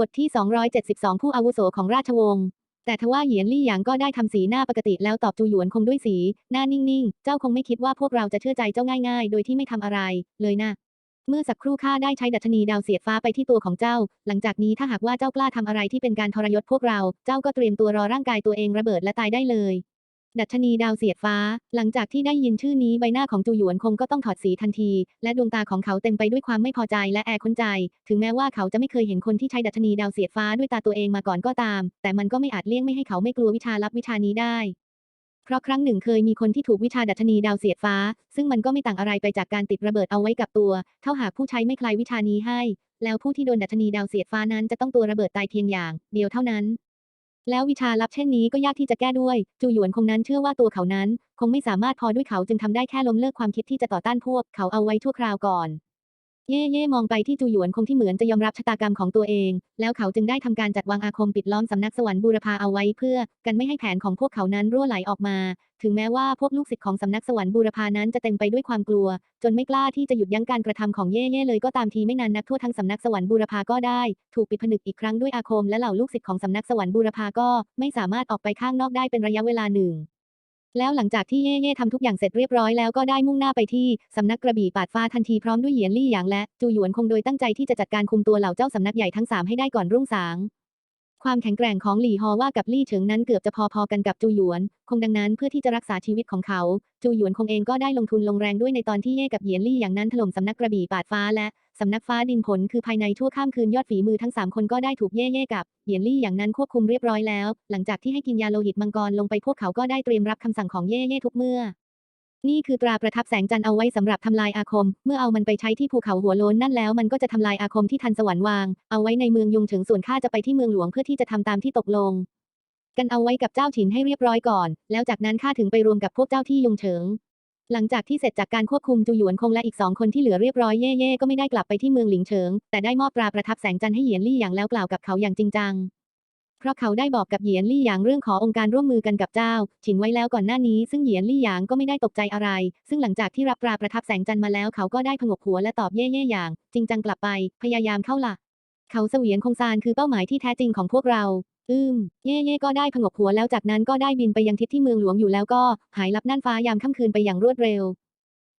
บทที่ 272 ผู้อาวุโสของราชวงศ์ แต่ทว่าเหยียนลี่หยางก็ได้ทำสีหน้าปกติแล้วตอบจูหยวนคงด้วยสี หน้านิ่งๆ เจ้าคงไม่คิดว่าพวกเราจะเชื่อใจเจ้าง่ายๆ โดยที่ไม่ทำอะไร เลยนะ เมื่อสักครู่ข้าได้ใช้ดัชนีดาวเสียดฟ้าไปที่ตัวของเจ้า หลังจากนี้ถ้าหากว่าเจ้ากล้าทำอะไรที่เป็นการทรยศพวกเรา เจ้าก็เตรียมตัวรอร่างกายตัวเองระเบิดและตายได้เลย ดัชนีดาวเสียดฟ้า หลังจากที่ได้ยินชื่อนี้ใบหน้าของจูหยวนคงก็ต้องถอดสีทันที และดวงตาของเขาเต็มไปด้วยความไม่พอใจและแอบค้นใจ ถึงแม้ว่าเขาจะไม่เคยเห็นคนที่ใช้ดัชนีดาวเสียดฟ้าด้วยตาตัวเองมาก่อนก็ตาม แต่มันก็ไม่อาจเลี่ยงไม่ให้เขาไม่กลัววิชาลับวิชานี้ได้ เพราะครั้งหนึ่งเคยมีคนที่ถูกวิชาดัชนีดาวเสียดฟ้า ซึ่งมันก็ไม่ต่างอะไรไปจากการติดระเบิดเอาไว้กับตัว เท่าหากผู้ใช้ไม่คลายวิชานี้ให้ แล้วผู้ที่โดนดัชนีดาวเสียดฟ้านั้นจะต้องตัวระเบิดตายเพียงอย่าง เดียวเท่านั้น แล้ววิชาลับเช่นนี้ก็ยากที่จะแก้ด้วย จูหยวนคงนั้นเชื่อว่าตัวเขานั้น คงไม่สามารถพอด้วยเขาจึงทำได้แค่ล้มเลิกความคิดที่จะต่อต้านพวกเขาเอาไว้ชั่วคราวก่อน เย่เย่มองไปที่จูหยวนคงที่เหมือนจะยอมรับชะตากรรมของตัวเอง แล้วเขาจึงได้ทำการจัดวางอาคมปิดล้อมสำนักสวรรค์บูรพาเอาไว้เพื่อ กันไม่ให้แผนของพวกเขานั้นรั่วไหลออกมา ถึงแม้ว่าพวกลูกศิษย์ของสำนักสวรรค์บูรพานั้นจะเต็มไปด้วยความกลัว จนไม่กล้าที่จะหยุดยั้งการกระทำของเย่เย่เลยก็ตามทีไม่นานนักทั่วทั้งสำนักสวรรค์บูรพาก็ได้ ถูกปิดผนึกอีกครั้งด้วยอาคมและเหล่าลูกศิษย์ของสำนักสวรรค์บูรพาก็ ไม่สามารถออกไปข้างนอกได้เป็นระยะเวลาหนึ่ง แล้วหลังจากที่เย่เย่ทำทุกอย่างเสร็จเรียบร้อยแล้วก็ได้มุ่งหน้าไปที่สำนักกระบี่ปาดฟ้าทันทีพร้อมด้วยเหยียนลี่หยางและจูหยวนคงโดยตั้งใจที่จะจัดการคุมตัวเหล่าเจ้าสำนักใหญ่ทั้งสามให้ได้ก่อนรุ่งสาง ความแข็งแกร่งของหลี่ฮอว่ากับลี่เฉิงนั้นเกือบจะพอๆกันกับจูหยวน คงดังนั้นเพื่อที่จะรักษาชีวิตของเขา จูหยวนคงเองก็ได้ลงทุนลงแรงด้วยในตอนที่เย่กับเหยียนลี่อย่างนั้นถล่มสำนักกระบี่ปาดฟ้าและ สำนักฟ้าดินผลคือภายในชั่วข้ามคืนยอดฝีมือทั้งสามคนก็ได้ถูกเย่เย่กับเหยียนลี่อย่างนั้นควบคุมเรียบร้อยแล้ว หลังจากที่ให้กินยาโลหิตมังกรลงไปพวกเขาก็ได้เตรียมรับคำสั่งของเย่เย่ทุกเมื่อ นี่คือตราประทับแสงจันทร์เอาไว้สำหรับทำลายอาคม เมื่อเอามันไปใช้ที่ภูเขาหัวโล้นนั่นแล้วมันก็จะทำลายอาคมที่ทันสวรรค์วาง เอาไว้ในเมืองยุงเฉิงส่วนข้าจะไปที่เมืองหลวงเพื่อที่จะทำตามที่ตกลง กันเอาไว้กับเจ้าฉินให้เรียบร้อยก่อน แล้วจากนั้นข้าถึงไปรวมกับพวกเจ้าที่ยุงเฉิง หลังจากที่เสร็จจากการควบคุมจูหยวนคงและอีกสองคนที่เหลือเรียบร้อยเย่เย่ก็ไม่ได้กลับไปที่เมืองหลิงเฉิง แต่ได้มอบตราประทับแสงจันทร์ให้เหยียนลี่อย่างแล้วกล่าวกับเขาอย่างจริงจัง เพราะเขาได้บอกกับเหยียนลี่หยางเรื่องขอองค์การร่วมมือกันกับเจ้า ฉินไว้แล้วก่อนหน้านี้ซึ่งเหยียนลี่หยางก็ไม่ได้ตกใจอะไร ซึ่งหลังจากที่รับตราประทับแสงจันทร์มาแล้วเขาก็ได้ผงกหัวและตอบเย่เย่อย่าง จริงจังกลับไป พยายามเข้าละ เขาเสวียนคงซานคือเป้าหมายที่แท้จริงของพวกเรา อืม เย่เย่ก็ได้ผงกหัวแล้วจากนั้นก็ได้บินไปยังทิศที่เมืองหลวงอยู่แล้วก็หายลับน่านฟ้ายามค่ำคืนไปอย่างรวดเร็ว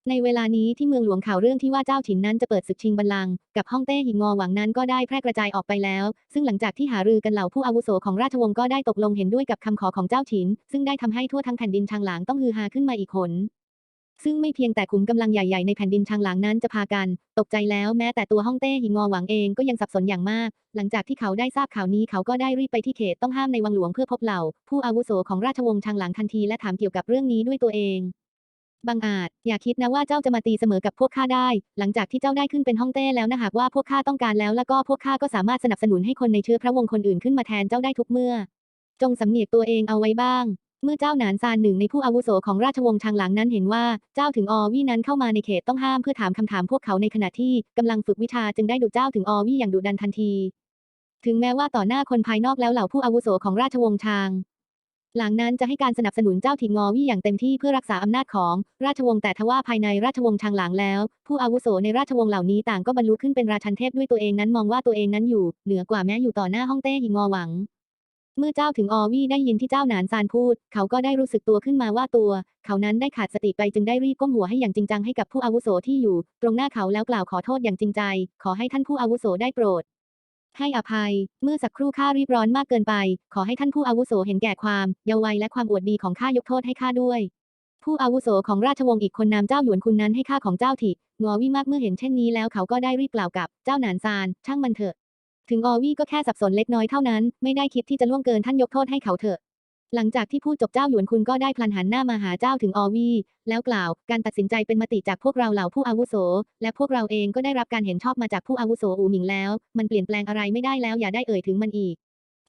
ในเวลานี้ที่เมืองหลวงข่าวเรื่องที่ว่าเจ้าฉินนั้นจะเปิดศึกชิงบัลลังก์กับฮ่องเต้หิงงอหวังนั้นก็ได้แพร่กระจายออกไปแล้ว ซึ่งหลังจากที่หารือกันเหล่าผู้อาวุโสของราชวงศ์ก็ได้ตกลงเห็นด้วยกับคำขอของเจ้าฉิน ซึ่งได้ทำให้ทั่วทั้งแผ่นดินชางหลางต้องฮือฮาขึ้นมาอีกหน ซึ่งไม่เพียงแต่ขุมกำลังใหญ่ๆในแผ่นดินชางหลางนั้นจะพากัน ตกใจแล้วแม้แต่ตัวฮ่องเต้หิงงอหวังเองก็ยังสับสนอย่างมาก หลังจากที่เขาได้ทราบข่าวนี้เขาก็ได้รีบไปที่เขตต้องห้ามในวังหลวงเพื่อพบเหล่า ผู้อาวุโสของราชวงศ์ชางหลางทันทีและถามเกี่ยวกับเรื่องนี้ด้วยตัวเองบางอาจ อย่าคิดนะว่าเจ้าจะมาตีเสมอกับพวกข้าได้ หลังจากที่เจ้าได้ขึ้นเป็นฮ่องเต้แล้วนะหากว่าพวกข้าต้องการแล้วแล้วก็พวกข้าก็สามารถสนับสนุนให้คนในเชื้อพระวงศ์คนอื่นขึ้นมาแทนเจ้าได้ทุกเมื่อ จงสำเนียกตัวเองเอาไว้บ้าง เมื่อเจ้าหนานซานหนึ่งในผู้อาวุโสของราชวงศ์ชางหลางนั้นเห็นว่าเจ้าถึงอวี่นั้นเข้ามาในเขตต้องห้ามเพื่อถามคำถามพวกเขาในขณะที่กำลังฝึกวิชาจึงได้ดุเจ้าถึงอวี่อย่างดุดันทันที ถึงแม้ว่าต่อหน้าคนภายนอกแล้วเหล่าผู้อาวุโสของราชวงศ์ชาง หลังนั้นจะให้การสนับสนุนเจ้าถิงงอวี่อย่างเต็มที่เพื่อรักษาอำนาจของราชวงศ์แต่ทว่าภายในราชวงศ์ชางหลางแล้ว ผู้อาวุโสในราชวงศ์เหล่านี้ต่างก็บรรลุขึ้นเป็นราชันเทพด้วยตัวเองนั้นมองว่าตัวเองนั้นอยู่เหนือกว่าแม้อยู่ต่อหน้าฮ่องเต้หิงงอหวัง เมื่อเจ้าถึงอวี่ได้ยินที่เจ้าหนานซานพูด เขาก็ได้รู้สึกตัวขึ้นมาว่าตัว เขานั้นได้ขาดสติไปจึงได้รีบก้มหัวให้อย่างจริงจังให้กับผู้อาวุโสที่อยู่ ตรงหน้าเขาแล้วกล่าวขอโทษอย่างจริงใจ ขอให้ท่านผู้อาวุโสได้โปรด ให้อภัย เมื่อสักครู่ข้ารีบร้อนมากเกินไป ขอให้ท่านผู้อาวุโสเห็นแก่ความ เยาว์วัยและความอวดดีของข้ายกโทษให้ข้าด้วย ผู้อาวุโสของราชวงศ์อีกคนนามเจ้าหยวนคุณนั้นให้ข้าของเจ้าถิงอวี่มากเมื่อเห็นเช่นนี้แล้วเขาก็ได้รีบกล่าวกับเจ้าหนานซาน ช่างมันเถอะ ถึงอวี่ก็แค่สับสนเล็กน้อยเท่านั้น ไม่ได้คิดที่จะล่วงเกินท่านยกโทษให้เขาเถอะ หลังจากที่พูดจบเจ้าหยวนคุณก็ได้พลันหันหน้ามาหาเจ้าถึงอวี่แล้วกล่าว การตัดสินใจเป็นมติจากพวกเราเหล่าผู้อาวุโส และพวกเราเองก็ได้รับการเห็นชอบมาจากผู้อาวุโสอูหมิงแล้ว มันเปลี่ยนแปลงอะไรไม่ได้แล้วอย่าได้เอ่ยถึงมันอีก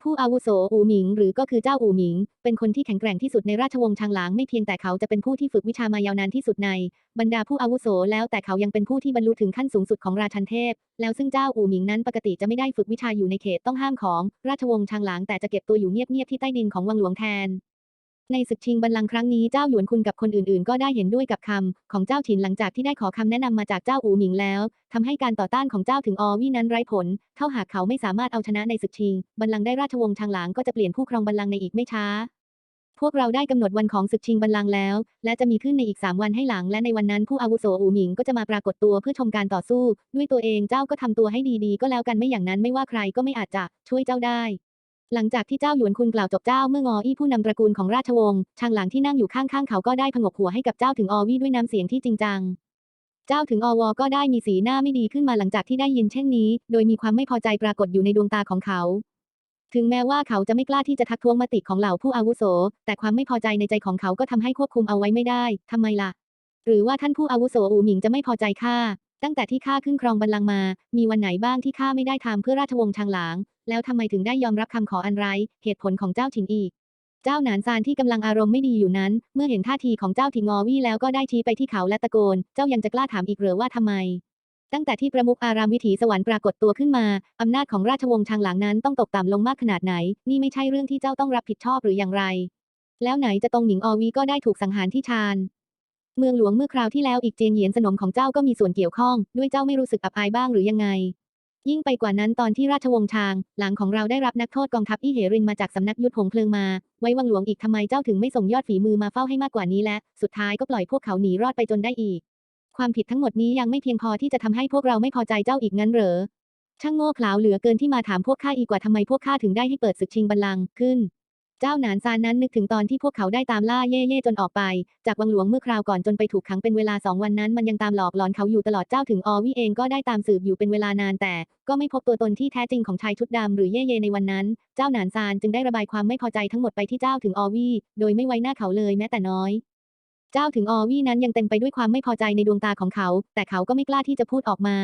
ผู้อาวุโสอูหมิง หรือก็คือเจ้าอูหมิง เป็นคนที่แข็งแกร่งที่สุดในราชวงศ์ชางหลางไม่เพียงแต่เขาจะเป็นผู้ที่ฝึกวิชามายาวนานที่สุดใน บรรดาผู้อาวุโสแล้วแต่เขายังเป็นผู้ที่บรรลุถึงขั้นสูงสุดของราชันเทพ แล้วซึ่งเจ้าอูหมิงนั้นปกติจะไม่ได้ฝึกวิชาอยู่ในเขตต้องห้ามของ ราชวงศ์ชางหลางแต่จะเก็บตัวอยู่เงียบๆที่ใต้ดินของวังหลวงแทน ในศึกชิงบัลลังก์ครั้งนี้เจ้าหยวนคุณกับคนอื่นๆ ก็ได้เห็นด้วยกับคำของเจ้าฉินหลังจากที่ได้ขอคำแนะนำมาจากเจ้าอูหมิงแล้วทำให้การต่อต้านของเจ้าถึงอวี่นั้นไร้ผล เท่าหากเขาไม่สามารถเอาชนะในศึกชิง บัลลังก์ได้ราชวงศ์ชางหลางก็จะเปลี่ยนผู้ครองบัลลังก์ในอีกไม่ช้า พวกเราได้กำหนดวันของศึกชิงบัลลังก์แล้ว และจะมีขึ้นในอีก 3 วันให้หลัง และในวันนั้นผู้อาวุโสอูหมิงก็จะมาปรากฏตัวเพื่อชมการต่อสู้ ด้วยตัวเองเจ้าก็ทำตัวให้ดีๆ ก็แล้วกันไม่อย่างนั้นไม่ว่าใครก็ไม่อาจจะช่วยเจ้าได้ หลังจากที่เจ้าหยวนคุณกล่าวจบเจ้าเมื่องออี้ผู้นำตระกูลของราชวงศ์ชางหลังที่นั่งอยู่ข้างๆเขาก็ได้ผงกหัวให้กับเจ้าถึงอวี่ด้วยน้ำเสียงที่จริงจัง เจ้าถึงอวก็ได้มีสีหน้าไม่ดีขึ้นมาหลังจากที่ได้ยินเช่นนี้ โดยมีความไม่พอใจปรากฏอยู่ในดวงตาของเขา ถึงแม้ว่าเขาจะไม่กล้าที่จะทักท้วงมติของเหล่าผู้อาวุโส แต่ความไม่พอใจในใจของเขาก็ทำให้ควบคุมเอาไว้ไม่ได้ทำไมล่ะ หรือว่าท่านผู้อาวุโสอูหมิงจะไม่พอใจข้าตั้งแต่ที่ข้าขึ้นครองบัลลังก์มา มีวันไหนบ้างที่ข้าไม่ได้ทำเพื่อราชวงศ์ชางหลาง แล้วทำไมถึงได้ยอมรับคำขออันไร้เหตุผลของเจ้าถิงอีก เจ้าหนานซานที่กำลังอารมณ์ไม่ดีอยู่นั้น เมื่อเห็นท่าทีของเจ้าถิงงอวี่แล้วก็ได้ชี้ไปที่เขาและตะโกน เจ้ายังจะกล้าถามอีกหรือว่าทำไม ตั้งแต่ที่ประมุขอารามวิถีสวรรค์ปรากฏตัวขึ้นมาอำนาจของราชวงศ์ชางหลางนั้นต้องตกต่ำลงมากขนาดไหน นี่ไม่ใช่เรื่องที่เจ้าต้องรับผิดชอบหรืออย่างไร แล้วไหนจะตรงหมิงออวีก็ได้ถูกสังหารที่ชานเมืองหลวงเมื่อคราวที่แล้วอีกเจียนเหยียนสนมของเจ้าก็มีส่วนเกี่ยวข้อง ด้วยเจ้าไม่รู้สึกอับอายบ้างหรือยังไง ยิ่งไปกว่านั้นตอนที่ราชวงศ์ชาง หลังของเราได้รับนักโทษกองทัพอี้เหรินมาจากสำนักยุทธหงเพลิงมา ไว้วังหลวงอีกทำไมเจ้าถึงไม่ส่งยอดฝีมือมาเฝ้าให้มากกว่านี้และ สุดท้ายก็ปล่อยพวกเขาหนีรอดไปจนได้อีก ความผิดทั้งหมดนี้ยังไม่เพียงพอที่จะทำให้พวกเราไม่พอใจเจ้าอีกงั้นเหรอช่างโง่เขลาเหลือเกินที่มาถามพวกข้าอีกว่าทำไมพวกข้าถึงได้ให้เปิดศึกชิงบัลลังก์ขึ้น เจ้าหนานซานนั้นนึกถึงตอนที่พวกเขาได้ตามล่าเย่เย่จนออกไป จากวังหลวงเมื่อคราวก่อนจนไปถูกขังเป็นเวลาสองวันนั้นมันยังตามหลอกหลอนเขาอยู่ตลอดเจ้าถึงอวี่เองก็ได้ตามสืบอยู่เป็นเวลานานแต่ ก็ไม่พบตัวตนที่แท้จริงของชายชุดดำหรือเย่เย่ในวันนั้น เจ้าหนานซานจึงได้ระบายความไม่พอใจทั้งหมดไปที่เจ้าถึงอวี่โดยไม่ไว้หน้าเขาเลยแม้แต่น้อยเจ้าถึงออวี่นั้นยังเต็มไปด้วยความไม่พอใจในดวงตาของเขา แต่เขาก็ไม่กล้าที่จะพูดออกมา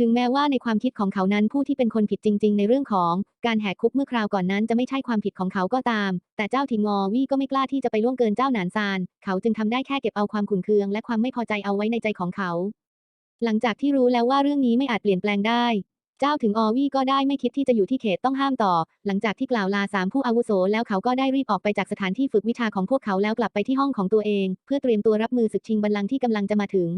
ถึงแม้ว่าในความคิดของเขานั้นผู้ที่เป็นคนผิดจริง ๆ ในเรื่องของการแหกคุกเมื่อคราวก่อนนั้นจะไม่ใช่ความผิดของเขาก็ตาม แต่เจ้าทิงงอวี่ก็ไม่กล้าที่จะไปล่วงเกินเจ้าหนานซาน เขาจึงทำได้แค่เก็บเอาความขุ่นเคืองและความไม่พอใจเอาไว้ในใจของเขา หลังจากที่รู้แล้วว่าเรื่องนี้ไม่อาจเปลี่ยนแปลงได้ เจ้าถึงออวี่ก็ได้ไม่คิดที่จะอยู่ที่เขตต้องห้ามต่อ หลังจากที่กล่าวลาสามผู้อาวุโสแล้วเขาก็ได้รีบออกไปจากสถานที่ฝึกวิชาของพวกเขาแล้วกลับไปที่ห้องของตัวเอง เพื่อเตรียมตัวรับมือศึกชิงบัลลังก์ที่กำลังจะมาถึง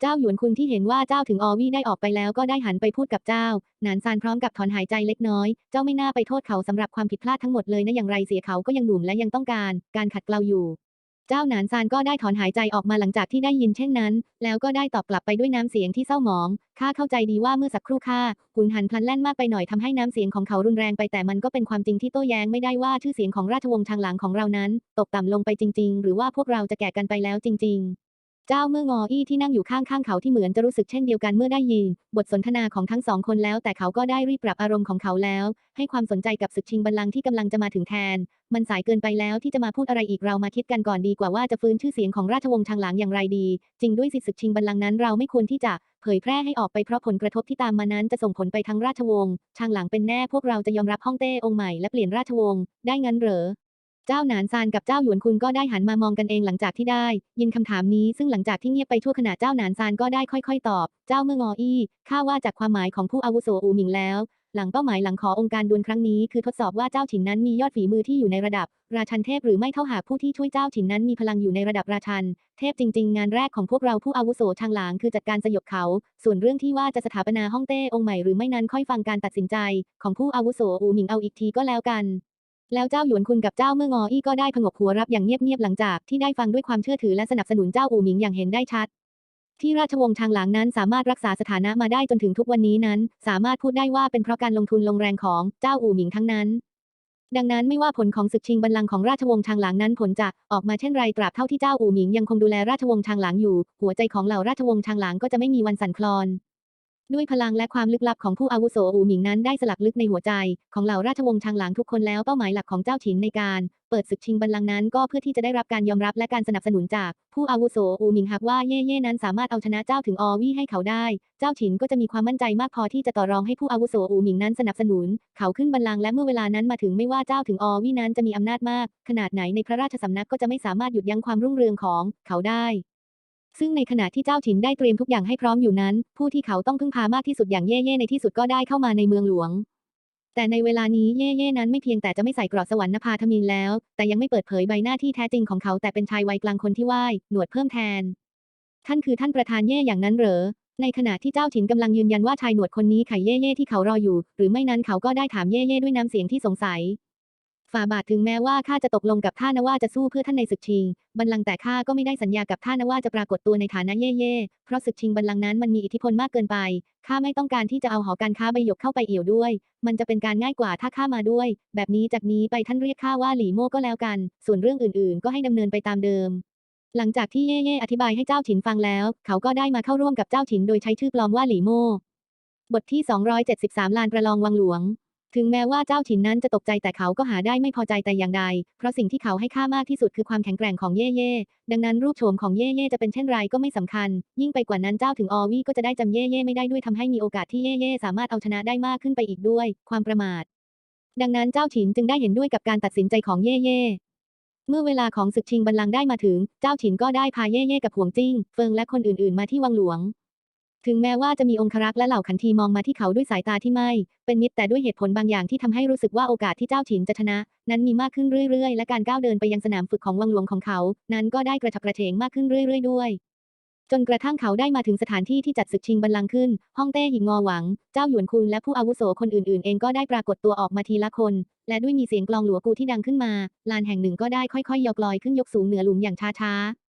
เจ้าหยวนคุณที่เห็นว่าเจ้าถึงอวี่ได้ออกไปแล้วก็ได้หันไปพูดกับเจ้า หนานซานพร้อมกับถอนหายใจเล็กน้อย เจ้าไม่น่าไปโทษเขาสำหรับความผิดพลาดทั้งหมดเลยนะอย่างไรเสียเขาก็ยังหนุ่มและยังต้องการ การขัดเกลาอยู่ เจ้าหนานซานก็ได้ถอนหายใจออกมาหลังจากที่ได้ยินเช่นนั้น แล้วก็ได้ตอบกลับไปด้วยน้ำเสียงที่เศร้าหมอง ข้าเข้าใจดีว่าเมื่อสักครู่ข้าหุนหันพลันแล่นมากไปหน่อยทำให้น้ำเสียงของเขารุนแรงไปแต่มันก็เป็นความจริงที่โต้แย้งไม่ได้ว่าชื่อเสียงของราชวงศ์ชางหลังของเรานั้น ตกต่ำลงไปจริง ๆ หรือว่าพวกเราจะแก่กันไปแล้วจริง ๆ เจ้าเมื่องออี้ที่นั่งอยู่ข้างๆเขาที่เหมือนจะรู้สึกเช่นเดียวกันเมื่อได้ยิน บทสนทนาของทั้งสองคนแล้ว แต่เขาก็ได้รีบปรับอารมณ์ของเขาแล้ว ให้ความสนใจกับศึกชิงบัลลังก์ที่กำลังจะมาถึงแทน มันสายเกินไปแล้วที่จะมาพูดอะไรอีกเรามาคิดกันก่อนดีกว่าว่าจะฟื้นชื่อเสียงของราชวงศ์ชางหลางอย่างไรดี จริงด้วยสิศึกชิงบัลลังก์นั้นเราไม่ควรที่จะเผยแพร่ให้ออกไปเพราะผลกระทบที่ตามมานั้นจะส่งผลไปทั้งราชวงศ์ชางหลางเป็นแน่พวกเราจะยอมรับฮ่องเต้องค์ใหม่และเปลี่ยนราชวงศ์ได้งั้นเหรอ เจ้าหนานซานกับเจ้าหยวนคุณก็ได้หันมามองกันเองหลังจากที่ได้ ยินคำถามนี้ซึ่งหลังจากที่เงียบไปชั่วขณะเจ้าหนานซานก็ได้ค่อย ๆ ตอบ เจ้าเมื่องออี้ข้าว่าจากความหมายของผู้อาวุโสอูหมิงแล้ว หลังเป้าหมายหลังขอองค์การดวลครั้งนี้คือทดสอบว่าเจ้าฉินนั้นมียอดฝีมือที่อยู่ในระดับ ราชันเทพหรือไม่เท่าหากผู้ที่ช่วยเจ้าฉินนั้นมีพลังอยู่ในระดับราชัน เทพจริง ๆ งานแรกของพวกเราผู้อาวุโสชางหลางคือจัดการสยบเขา ส่วนเรื่องที่ว่าจะสถาปนาฮ่องเต้องค์ใหม่หรือไม่นั้นค่อยฟังการตัดสินใจ ของผู้อาวุโสอูหมิงเอาอีกทีก็แล้วกัน แล้วเจ้าหยวนคุณกับเจ้าเมื่องออี้ก็ได้ผงกหัวรับอย่างเงียบๆหลังจากที่ได้ฟังด้วยความเชื่อถือและสนับสนุนเจ้าอูหมิงอย่างเห็นได้ชัด ที่ราชวงศ์ชางหลางนั้นสามารถรักษาสถานะมาได้จนถึงทุกวันนี้นั้น สามารถพูดได้ว่าเป็นเพราะการลงทุนลงแรงของเจ้าอูหมิงทั้งนั้น ดังนั้นไม่ว่าผลของศึกชิงบัลลังก์ของราชวงศ์ชางหลางนั้นผลจะออกมาเช่นไรตราบเท่าที่เจ้าอูหมิงยังคงดูแลราชวงศ์ชางหลางอยู่ หัวใจของเหล่าราชวงศ์ชางหลางก็จะไม่มีวันสั่นคลอน ด้วยพลังและความลึกลับของผู้อาวุโสอูหมิงนั้นได้สลักลึกในหัวใจ ของเหล่าราชวงศ์ชางหลางทุกคนแล้วเป้าหมายหลักของเจ้าฉินในการ เปิดศึกชิงบัลลังก์นั้นก็เพื่อที่จะได้รับการยอมรับและการสนับสนุนจาก ผู้อาวุโสอูหมิงหากว่าเย่เย่นั้นสามารถเอาชนะเจ้าถึงอวี่ให้เขาได้ เจ้าฉินก็จะมีความมั่นใจมากพอที่จะต่อรองให้ผู้อาวุโสอูหมิงนั้นสนับสนุน เขาขึ้นบัลลังก์และเมื่อเวลานั้นมาถึงไม่ว่าเจ้าถึงอวี่นั้นจะมีอำนาจมาก ขนาดไหนในพระราชสำนักก็จะไม่สามารถหยุดยั้งความรุ่งเรืองของ เขาได้ ซึ่งในขณะที่เจ้าฉินได้เตรียมทุกอย่างให้พร้อมอยู่นั้น ผู้ที่เขาต้องพึ่งพามากที่สุดอย่างเย่เย่ในที่สุดก็ได้เข้ามาในเมืองหลวง แต่ในเวลานี้เย่เย่นั้นไม่เพียงแต่จะไม่ใส่เกราะสวรรค์นภาธมินแล้ว แต่ยังไม่เปิดเผยใบหน้าที่แท้จริงของเขาแต่เป็นชายวัยกลางคนที่ไหว้หนวดเพิ่มแทน ท่านคือท่านประธานเย่อย่างนั้นเหรอในขณะที่เจ้าฉินกำลังยืนยันว่าชายหนวดคนนี้ไขเย่เย่ที่เขารออยู่ หรือไม่นั้นเขาก็ได้ถามเย่เย่ด้วยน้ำเสียงที่สงสัย ฝ่าบาทถึงแม้ว่าข้าจะตกลงกับท่านนะว่าจะสู้เพื่อท่านในศึกชิง บัลลังก์แต่ข้าก็ไม่ได้สัญญากับท่านนะว่าจะปรากฏตัวในฐานะเย่เย่เพราะศึกชิงบัลลังก์นั้นมันมีอิทธิพลมากเกินไป ข้าไม่ต้องการที่จะเอาหอการค้าใบหยกเข้าไปเอี่ยวด้วย มันจะเป็นการง่ายกว่าถ้าข้ามาด้วย แบบนี้จากนี้ไปท่านเรียกข้าว่าหลี่โม่ก็แล้วกัน ส่วนเรื่องอื่นๆ ก็ให้ดำเนินไปตามเดิมหลังจากที่เย่เย่อธิบายให้เจ้าฉินฟังแล้ว เขาก็ได้มาเข้าร่วมกับเจ้าฉินโดยใช้ชื่อปลอมว่าหลี่โม่ บทที่ 273 ลานประลองวังหลวง ถึงแม้ว่าเจ้าฉินนั้นจะตกใจแต่เขาก็หาได้ไม่พอใจแต่อย่างใด เพราะสิ่งที่เขาให้ค่ามากที่สุดคือความแข็งแกร่งของเย่เย่ดังนั้นรูปโฉมของเย่เย่จะเป็นเช่นไรก็ไม่สำคัญ ยิ่งไปกว่านั้นเจ้าถึงออวี่ก็จะได้จำเย่เย่ไม่ได้ด้วยทำให้มีโอกาสที่เย่เย่สามารถเอาชนะได้มากขึ้นไปอีกด้วย ความประมาท ดังนั้นเจ้าฉินจึงได้เห็นด้วยกับการตัดสินใจของเย่เย่เมื่อเวลาของศึกชิงบัลลังก์ได้มาถึง เจ้าฉินก็ได้พาเย่เย่กับหวงจิ้ง เฟิงและคนอื่นๆ มาที่วังหลวง ถึงแม้ว่าจะมีองครักษ์และเหล่าขันทีมองมาที่เขาด้วยสายตาที่ไม่ เป็นมิตรแต่ด้วยเหตุผลบางอย่างที่ทำให้รู้สึกว่าโอกาสที่เจ้าฉินจะชนะ นั้นมีมากขึ้นเรื่อยๆ และการก้าวเดินไปยังสนามฝึกของวังหลวงของเขา นั้นก็ได้กระฉับกระเฉงมากขึ้นเรื่อยๆ ด้วย จนกระทั่งเขาได้มาถึงสถานที่ที่จัดศึกชิงบัลลังก์ขึ้นฮ่องเต้หิงงอหวัง เจ้าหยวนคุนและผู้อาวุโสคนอื่นๆ เองก็ได้ปรากฏตัวออกมาทีละคน และด้วยมีเสียงกลองหลัวกูที่ดังขึ้นมา ลานแห่งหนึ่งก็ได้ค่อยๆยกลอยขึ้นยกสูงเหนือหลุมอย่างช้าๆ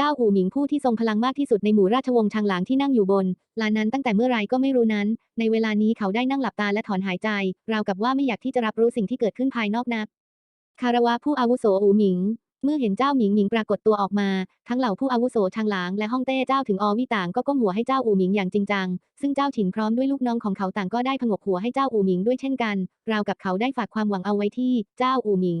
จ้าอู่หมิงผู้ที่ทรงพลังมากที่สุดในหมู่ราชวงศ์ชางหลางที่นั่งอยู่บนลานนั้นตั้งแต่เมื่อไรก็ไม่รู้นั้น ในเวลานี้เขาได้นั่งหลับตาและถอนหายใจ ราวกับว่าไม่อยากที่จะรับรู้สิ่งที่เกิดขึ้นภายนอกนัก คารวะผู้อาวุโสอู่หมิง เมื่อเห็นเจ้าหมิงหมิงปรากฏตัวออกมา ทั้งเหล่าผู้อาวุโสชางหลางและฮ่องเต้เจ้าถึงอวิต่างก็ก้มหัวให้เจ้าอู่หมิงอย่างจริงจัง ซึ่งเจ้าฉินพร้อมด้วยลูกน้องของเขาต่างก็ได้ผงกหัวให้เจ้าอู่หมิงด้วยเช่นกัน ราวกับเขาได้ฝากความหวังเอาไว้ที่เจ้าอู่หมิง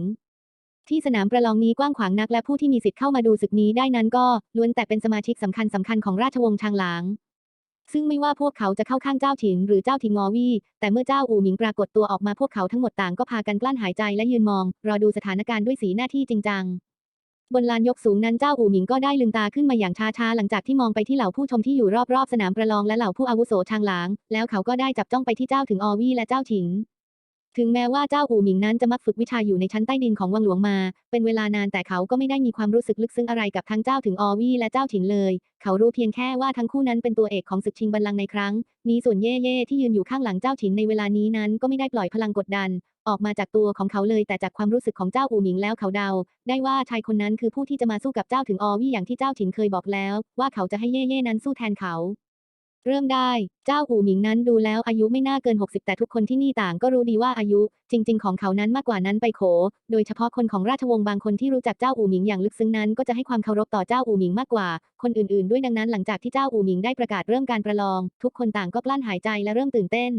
ที่สนามประลองนี้กว้างขวางนักและผู้ที่มีสิทธิ์เข้ามาดูศึกนี้ได้นั้นก็ล้วนแต่เป็นสมาชิกสำคัญสำคัญของราชวงศ์ชางหลาง ซึ่งไม่ว่าพวกเขาจะเข้าข้างเจ้าฉินหรือเจ้าทิงงอวี่ แต่เมื่อเจ้าอู่หมิงปรากฏตัวออกมาพวกเขาทั้งหมดต่างก็พากันกลั้นหายใจและยืนมอง รอดูสถานการณ์ด้วยสีหน้าที่จริงจังบนลานยกสูงนั้นเจ้าอู่หมิงก็ได้ลืมตาขึ้นมาอย่างช้าๆหลังจากที่มองไปที่เหล่าผู้ชมที่อยู่รอบๆสนามประลองและเหล่าผู้อาวุโสชางหลาง แล้วเขาก็ได้จับจ้องไปที่เจ้าถึงออวี่และเจ้าฉิน ถึงแม้ว่าเจ้าอู่หมิงนั้นจะมักฝึกวิชาอยู่ในชั้นใต้ดินของวังหลวงมา เป็นเวลานานแต่เขาก็ไม่ได้มีความรู้สึกลึกซึ้งอะไรกับทั้งเจ้าถึงออวี่และเจ้าฉินเลย เขารู้เพียงแค่ว่าทั้งคู่นั้นเป็นตัวเอกของศึกชิงบัลลังก์ในครั้ง นี้ส่วนเย่เย่ที่ยืนอยู่ข้างหลังเจ้าฉินในเวลานี้นั้นก็ไม่ได้ปล่อยพลังกดดัน ออกมาจากตัวของเขาเลยแต่จากความรู้สึกของเจ้าอู่หมิงแล้วเขาเดา ได้ว่าชายคนนั้นคือผู้ที่จะมาสู้กับเจ้าถึงออวี่อย่างที่เจ้าฉินเคยบอกแล้ว ว่าเขาจะให้เย่เย่นั้นสู้แทนเขา เริ่มได้ เจ้าอู่หมิงนั้นดูแล้วอายุไม่น่าเกิน 60 แต่ทุกคนที่นี่ต่างก็รู้ดีว่าอายุ จริง ๆ ของเขานั้นมากกว่านั้นไปโข โดยเฉพาะคนของราชวงศ์บางคนที่รู้จักเจ้าอู่หมิงอย่างลึกซึ้งนั้นก็จะให้ความเคารพต่อเจ้าอู่หมิงมากกว่า คนอื่นๆ ด้วยดังนั้นหลังจากที่เจ้าอู่หมิงได้ประกาศเริ่มการประลอง ทุกคนต่างก็กลั้นหายใจและเริ่มตื่นเต้น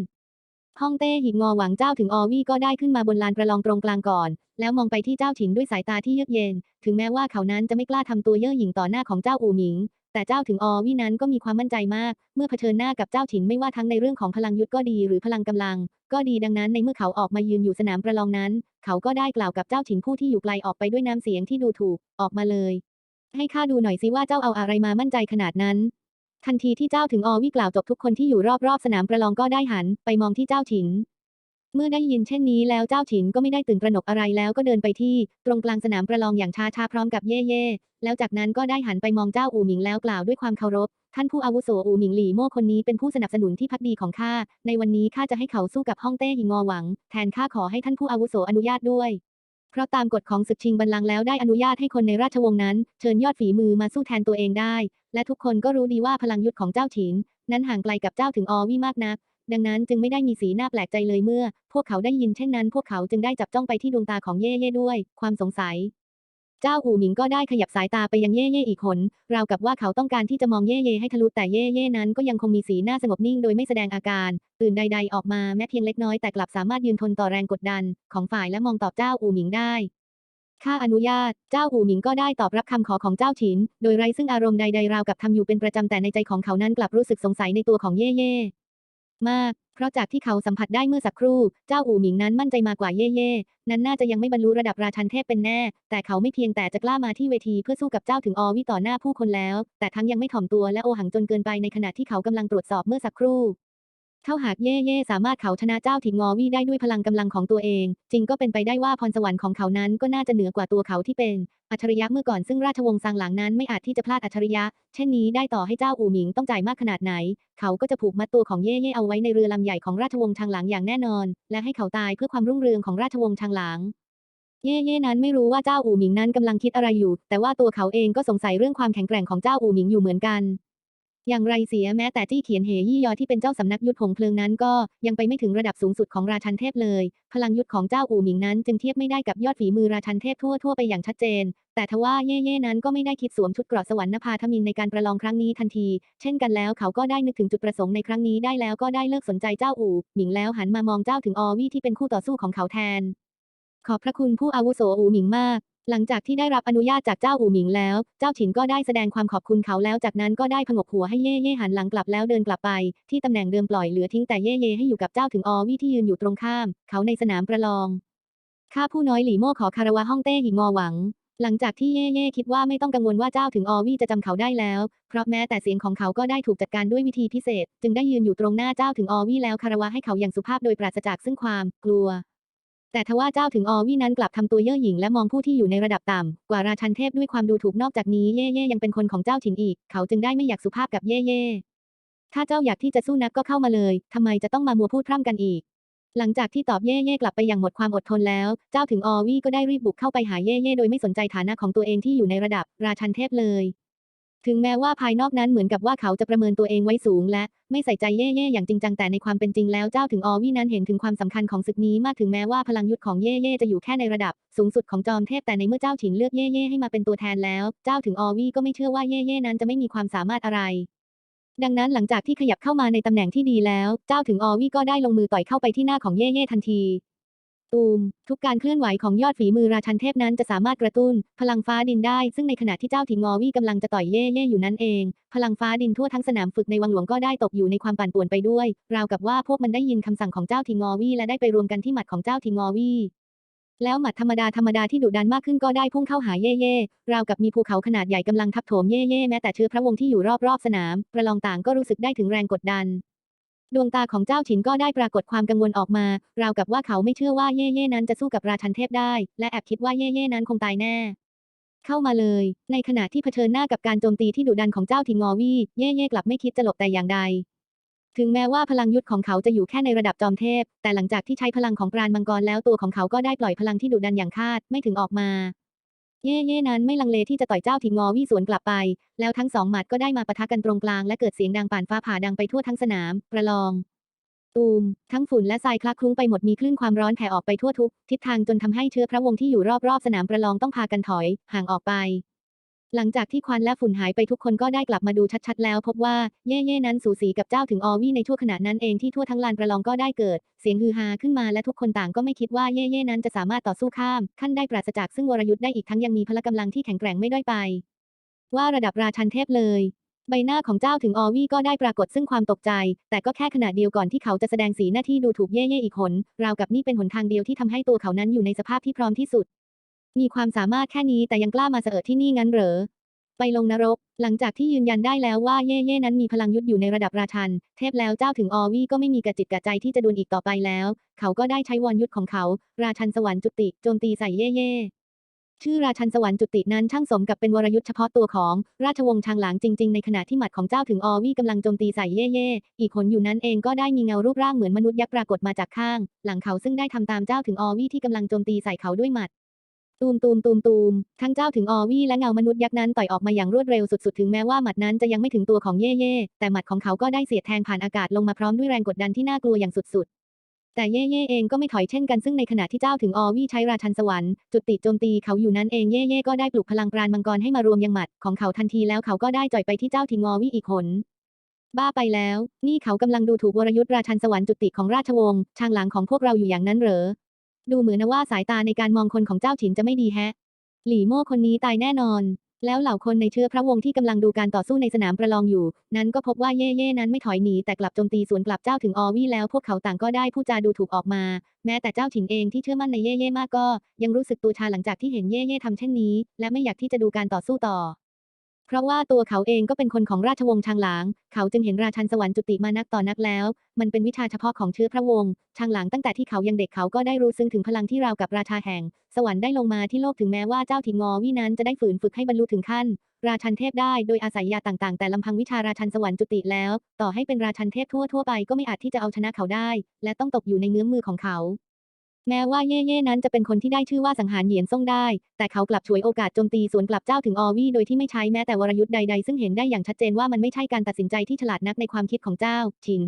ฮ่องเต้หิงงอหวังเจ้าถึงอวี่ก็ได้ขึ้นมาบนลานประลองตรงกลางก่อน แล้วมองไปที่เจ้าฉินด้วยสายตาที่เยือกเย็น ถึงแม้ว่าเขานั้นจะไม่กล้าทำตัวเย่อหยิ่งต่อหน้าของเจ้าอู่หมิง แต่เจ้าถึงอวี่นั้นก็มีความมั่นใจมาก เมื่อเผชิญหน้ากับเจ้าฉินไม่ว่าทั้งในเรื่องของพลังยุทธก็ดีหรือพลังกำลัง ก็ดีดังนั้นในเมื่อเขาออกมายืนอยู่สนามประลองนั้น เขาก็ได้กล่าวกับเจ้าฉินผู้ที่อยู่ไกลออกไปด้วยน้ำเสียงที่ดูถูกออกมาเลย ให้ข้าดูหน่อยสิว่าเจ้าเอาอะไรมามั่นใจขนาดนั้น ทันทีที่เจ้าถึงออวี่กล่าวจบทุกคนที่อยู่รอบๆสนามประลองก็ได้หัน ไปมองที่เจ้าฉิน เมื่อได้ยินเช่นนี้แล้วเจ้าฉินก็ไม่ได้ตื่นตระหนกอะไรแล้วก็เดินไปที่ ตรงกลางสนามประลองอย่างช้าๆพร้อมกับเย่เย่แล้วจากนั้นก็ได้หันไปมองเจ้าอู่หมิงแล้วกล่าวด้วยความเคารพ ท่านผู้อาวุโสอู่หมิงหลี่โม่คนนี้เป็นผู้สนับสนุนที่พักดีของข้า ในวันนี้ข้าจะให้เขาสู้กับฮ่องเต้หิงอหวัง แทนข้าขอให้ท่านผู้อาวุโสอนุญาตด้วย เพราะตามกฎของศึกชิงบัลลังก์แล้วได้อนุญาตให้คนในราชวงศ์นั้น เชิญยอดฝีมือมาสู้แทนตัวเองได้ และทุกคนก็รู้ดีว่าพลังยุทธของเจ้าฉินนั้นห่างไกลกับเจ้าถึงออวี่มากนัก ดังนั้นจึงไม่ได้มีสีหน้าแปลกใจเลยเมื่อ พวกเขาได้ยินเช่นนั้น พวกเขาจึงได้จับจ้องไปที่ดวงตาของเย่เย่ด้วย ความสงสัย เจ้าอู่หมิงก็ได้ขยับสายตาไปยังเย่เย่อีกคนราวกับว่าเขาต้องการที่จะมองเย่เย่ให้ทะลุแต่เย่เย่นั้นก็ยังคงมีสีหน้าสงบนิ่งโดยไม่แสดงอาการ ตื่นใด ๆ ออกมาแม้เพียงเล็กน้อยแต่กลับสามารถยืนทนต่อแรงกดดัน ของฝ่ายและมองตอบเจ้าอู่หมิงได้ข้าอนุญาต เจ้าอูหมิงก็ได้ตอบรับคำขอของเจ้าฉิน โดยไร้ซึ่งอารมณ์ใดๆราวกับทำอยู่เป็นประจำแต่ในใจของเขานั้นกลับรู้สึกสงสัยในตัวของเย่เย่ มาก เพราะจากที่เขาสัมผัสได้เมื่อสักครู่ เจ้าอู่หมิงนั้นมั่นใจมากกว่าเย่เย่นั้นน่าจะยังไม่บรรลุระดับราชันเทพเป็นแน่ แต่เขาไม่เพียงแต่จะกล้ามาที่เวทีเพื่อสู้กับเจ้าถึงอวิต่อหน้าผู้คนแล้ว แต่ทั้งยังไม่ถ่อมตัวและโอหังจนเกินไปในขณะที่เขากำลังตรวจสอบเมื่อสักครู่ ถ้าหากเย่เย่สามารถเขาชนะเจ้าถิ่งงอวี่ได้ด้วยพลังกำลังของตัวเอง จริงก็เป็นไปได้ว่าพรสวรรค์ของเขานั้นก็น่าจะเหนือกว่าตัวเขาที่เป็น อัจฉริยะเมื่อก่อนซึ่งราชวงศ์ซางหลังนั้นไม่อาจที่จะพลาดอัจฉริยะ เช่นนี้ได้ต่อให้เจ้าอู่หมิงต้องจ่ายมากขนาดไหน เขาก็จะผูกมัดตัวของเย่เย่เอาไว้ในเรือลำใหญ่ของราชวงศ์ชางหลังอย่างแน่นอน และให้เขาตายเพื่อความรุ่งเรืองของราชวงศ์ชางหลังเย่เย่นั้นไม่รู้ว่าเจ้าอู่หมิงนั้นกำลังคิดอะไรอยู่ แต่ว่าตัวเขาเองก็สงสัยเรื่องความแข็งแกร่งของเจ้าอู่หมิงอยู่เหมือนกัน อย่างไรเสียแม้แต่จี้เขียนเหยี่ยอที่เป็นเจ้าสำนักยุทธหงเพลิงนั้นก็ยังไปไม่ถึงระดับสูงสุดของราชันเทพเลย พลังยุทธของเจ้าอู่หมิงนั้นจึงเทียบไม่ได้กับยอดฝีมือราชันเทพทั่วทั่วไปอย่างชัดเจน แต่ทว่าเย่เย่นั้นก็ไม่ได้คิดสวมชุดเกราะสวรรค์นภาทมินในการประลองครั้งนี้ทันที เช่นกันแล้วเขาก็ได้นึกถึงจุดประสงค์ในครั้งนี้ได้แล้วก็ได้เลิกสนใจเจ้าอู่หมิงแล้วหันมามองเจ้าถึงออวี่ที่เป็นคู่ต่อสู้ของเขาแทน ขอบพระคุณผู้อาวุโสอู่หมิงมาก หลังจากที่ได้รับอนุญาตจากเจ้าอู่หมิงแล้ว เจ้าฉินก็ได้แสดงความขอบคุณเขาแล้ว จากนั้นก็ได้ผงกหัวให้เย่เย่หันหลังกลับแล้วเดินกลับไป ที่ตำแหน่งเดิมปล่อยเหลือทิ้งแต่เย่เย่ให้อยู่กับเจ้าถึงอวี่ที่ยืนอยู่ตรงข้าม เขาในสนามประลอง ข้าผู้น้อยหลี่โม่ขอคารวะฮ่องเต้หิงอหวัง หลังจากที่เย่เย่คิดว่าไม่ต้องกังวลว่าเจ้าถึงอวี่จะจำเขาได้แล้ว เพราะแม้แต่เสียงของเขาก็ได้ถูกจัดการด้วยวิธีพิเศษ จึงได้ยืนอยู่ตรงหน้าเจ้าถึงออวี่แล้วคารวะให้เขาอย่างสุภาพโดยปราศจากซึ่งความกลัว แต่ทว่าเจ้าถึงอวี่นั้นกลับทำตัวเย่อหยิ่งและมองผู้ที่อยู่ในระดับต่ำกว่าราชันเทพด้วยความดูถูกนอกจากนี้เย่เย่ยังเป็นคนของเจ้าฉินอีก เขาจึงได้ไม่อยากสุภาพกับเย่เย่ถ้าเจ้าอยากที่จะสู้นักก็เข้ามาเลยทำไมจะต้องมามัวพูดพร่ำกันอีก หลังจากที่ตอบเย่เย่กลับไปอย่างหมดความอดทนแล้ว เจ้าถึงออวี่ก็ได้รีบบุกเข้าไปหาเย่เย่โดยไม่สนใจฐานะของตัวเองที่อยู่ในระดับ ราชันเทพเลย ถึงแม้ว่าภายนอกนั้นเหมือนกับว่าเขาจะประเมินตัวเองไว้สูง และไม่ใส่ใจเย่เย่อย่างจริงจังแต่ในความเป็นจริงแล้วเจ้าถึงอวี่นั้นเห็นถึงความสำคัญของศึกนี้มากถึงแม้ว่าพลังยุทธของเย่เย่จะอยู่แค่ในระดับ สูงสุดของจอมเทพแต่ในเมื่อเจ้าฉินเลือกเย่เย่ให้มาเป็นตัวแทนแล้ว เจ้าถึงอวี่ก็ไม่เชื่อว่าเย่เย่นั้นจะไม่มีความสามารถอะไร ดังนั้นหลังจากที่ขยับเข้ามาในตำแหน่งที่ดีแล้ว เจ้าถึงอวี่ก็ได้ลงมือต่อยเข้าไปที่หน้าของเย่เย่ทันที ตูม ทุกการเคลื่อนไหวของยอดฝีมือราชันเทพนั้นจะสามารถกระตุ้น พลังฟ้าดินได้ ซึ่งในขณะที่เจ้าถิงงอวี่กำลังจะต่อยเย่เย่อยู่นั่นเอง พลังฟ้าดินทั่วทั้งสนามฝึกในวังหลวงก็ได้ตกอยู่ในความปั่นป่วนไปด้วย ราวกับว่าพวกมันได้ยินคำสั่งของเจ้าถิงงอวี่และได้ไปรวมกันที่หมัดของเจ้าถิงงอวี่แล้วหมัดธรรมดาธรรมดาที่ดุดันมากขึ้นก็ได้พุ่งเข้าหาเย่เย่ราวกับมีภูเขาขนาดใหญ่กำลังทับโถมเย่เย่แม้แต่เชื้อพระวงศ์ที่อยู่รอบๆสนาม ประลองต่างก็รู้สึกได้ถึงแรงกดดัน ดวงตาของเจ้าฉินก็ได้ปรากฏความกังวลออกมา ราวกับว่าเขาไม่เชื่อว่าเย่เย่นั้นจะสู้กับราชันเทพได้ และแอบคิดว่าเย่เย่นั้นคงตายแน่ เข้ามาเลย ในขณะที่เผชิญหน้ากับการโจมตีที่ดุดันของเจ้าทิงงอวี่เย่เย่กลับไม่คิดจะหลบแต่อย่างใด ถึงแม้ว่าพลังยุทธของเขาจะอยู่แค่ในระดับจอมเทพ แต่หลังจากที่ใช้พลังของปราณมังกรแล้วตัวของเขาก็ได้ปล่อยพลังที่ดุดันอย่างคาดไม่ถึงออกมา เย่เย่นั้นไม่ลังเลที่จะต่อยเจ้าถิงงอวี่สวนกลับไป แล้วทั้งสองหมัดก็ได้มาปะทะกันตรงกลางและเกิดเสียงดังป่านฟ้าผ่าดังไปทั่วทั้งสนาม ประลอง ตูม ทั้งฝุ่นและทรายคลักคลุ้งไปหมดมีคลื่นความร้อนแผ่ออกไปทั่วทุก ทิศทางจนทำให้เชื้อพระวงศ์ที่อยู่รอบๆสนามประลองต้องพากันถอย ห่างออกไป หลังจากที่ควันและฝุ่นหายไปทุกคนก็ได้กลับมาดูชัดๆแล้ว พบว่าเย่เย่นั้นสูสีกับเจ้าถึงออวี่ในชั่วขณะนั้นเองที่ทั่วทั้งลานประลองก็ได้เกิด เสียงฮือฮาขึ้นมาและทุกคนต่างก็ไม่คิดว่าเย่เย่นั้นจะสามารถต่อสู้ข้าม ขั้นได้ปราศจากซึ่งวรยุทธ์ได้อีกทั้งยังมีพละกำลังที่แข็งแกร่งไม่ด้อยไป ว่าระดับราชันเทพเลย ใบหน้าของเจ้าถึงออวี่ก็ได้ปรากฏซึ่งความตกใจ แต่ก็แค่ขณะเดียวก่อนที่เขาจะแสดงสีหน้าที่ดูถูกเย่เย่อีกหนราวกับนี่เป็นหนทางเดียวที่ทำให้ตัวเขานั้นอยู่ในสภาพที่พร้อมที่สุด มีความสามารถแค่นี้แต่ยังกล้ามาเสอที่นี่งั้นเหรอ ไปลงนรก หลังจากที่ยืนยันได้แล้วว่าเย่เย่นั้นมีพลังยุทธอยู่ในระดับราชัน เทพแล้วเจ้าถึงออวี่ก็ไม่มีกระจิตกระใจที่จะดวลอีกต่อไปแล้ว เขาก็ได้ใช้วรยุทธของเขา ราชันสวรรค์จุติโจมตีใส่เย่เย่ชื่อราชันสวรรค์จุตินั้นช่างสมกับเป็นวรยุทธ์เฉพาะตัวของราชวงศ์ชางหลางจริง ๆ ในขณะที่หมัดของเจ้าถึงอวี่กำลังโจมตีใส่เย่เย่อีกหนอยู่นั้นเองก็ได้มีเงารูปร่างเหมือนมนุษย์ยักษ์ปรากฏมาจากข้าง หลังเขาซึ่งได้ทำตามเจ้าถึงออวี่ที่กำลังโจมตีใส่เขาด้วยหมัด ตูมตูมตูมตูมทั้งเจ้าถึงออวี่และเงามนุษย์ยักษ์นั้นต่อยออกมาอย่างรวดเร็วสุดๆ ถึงแม้ว่าหมัดนั้นจะยังไม่ถึงตัวของเย่เย่แต่หมัดของเขาก็ได้เสียดแทงผ่านอากาศลงมาพร้อมด้วยแรงกดดันที่น่ากลัวอย่างสุดๆแต่เย่เย่เองก็ไม่ถอยเช่นกันซึ่งในขณะที่เจ้าถึงอวี่ใช้ราชันสวรรค์จุดติโจมตีเขาอยู่นั้นเองเย่เย่ก็ได้ปลุกพลังปราณมังกรให้มารวมยังหมัดของเขาทันทีแล้วเขาก็ได้จ่อยไปที่เจ้าถึงอวี่อีกหนบ้าไปแล้ว นี่เขากำลังดูถูกวรยุทธ์ราชันสวรรค์จุติของราชวงศ์ชางหลังของพวกเราอยู่อย่างนั้นเหรอ ดูเหมือนนะว่าสายตาในการมองคนของเจ้าฉินจะไม่ดีแฮะ หลี่โม่คนนี้ตายแน่นอน แล้วเหล่าคนในเชื้อพระวงศ์ที่กำลังดูการต่อสู้ในสนามประลองอยู่ นั้นก็พบว่าเย่เย่นั้นไม่ถอยหนีแต่กลับโจมตีสวนกลับเจ้าถึงออวี่แล้วพวกเขาต่างก็ได้พูดจาดูถูกออกมา แม้แต่เจ้าฉินเองที่เชื่อมั่นในเย่เย่มากก็ ยังรู้สึกตัวชาหลังจากที่เห็นเย่เย่ทำเช่นนี้ และไม่อยากที่จะดูการต่อสู้ต่อ เพราะว่าตัวเขาเองก็เป็นคนของราชวงศ์ชางหลาง เขาจึงเห็นราชันสวรรค์จุติมานักต่อนักแล้ว มันเป็นวิชาเฉพาะของเชื้อพระวงศ์ชางหลางตั้งแต่ที่เขายังเด็กเขาก็ได้รู้ซึ้งถึงพลังที่ราวกับราชาแห่ง สวรรค์ได้ลงมาที่โลกถึงแม้ว่าเจ้าถิงงอวีนั้นจะได้ฝืนฝึกให้บรรลุถึงขั้น ราชันเทพได้โดยอาศัยยาต่างๆ แต่ลำพังวิชาราชันสวรรค์จุติแล้ว ต่อให้เป็นราชันเทพทั่วทั่วๆไปก็ไม่อาจที่จะเอาชนะเขาได้ และต้องตกอยู่ในเงื้อมมือของเขา แม้ว่าเย่เย่นั้นจะเป็นคนที่ได้ชื่อว่าสังหารเหยียนซ่งได้ แต่เขากลับฉวยโอกาสโจมตีสวนกลับเจ้าถึงออวี่โดยที่ไม่ใช้แม้แต่วรยุทธ์ใดๆ ซึ่งเห็นได้อย่างชัดเจนว่ามันไม่ใช่การตัดสินใจที่ฉลาดนักในความคิดของเจ้า ฉิน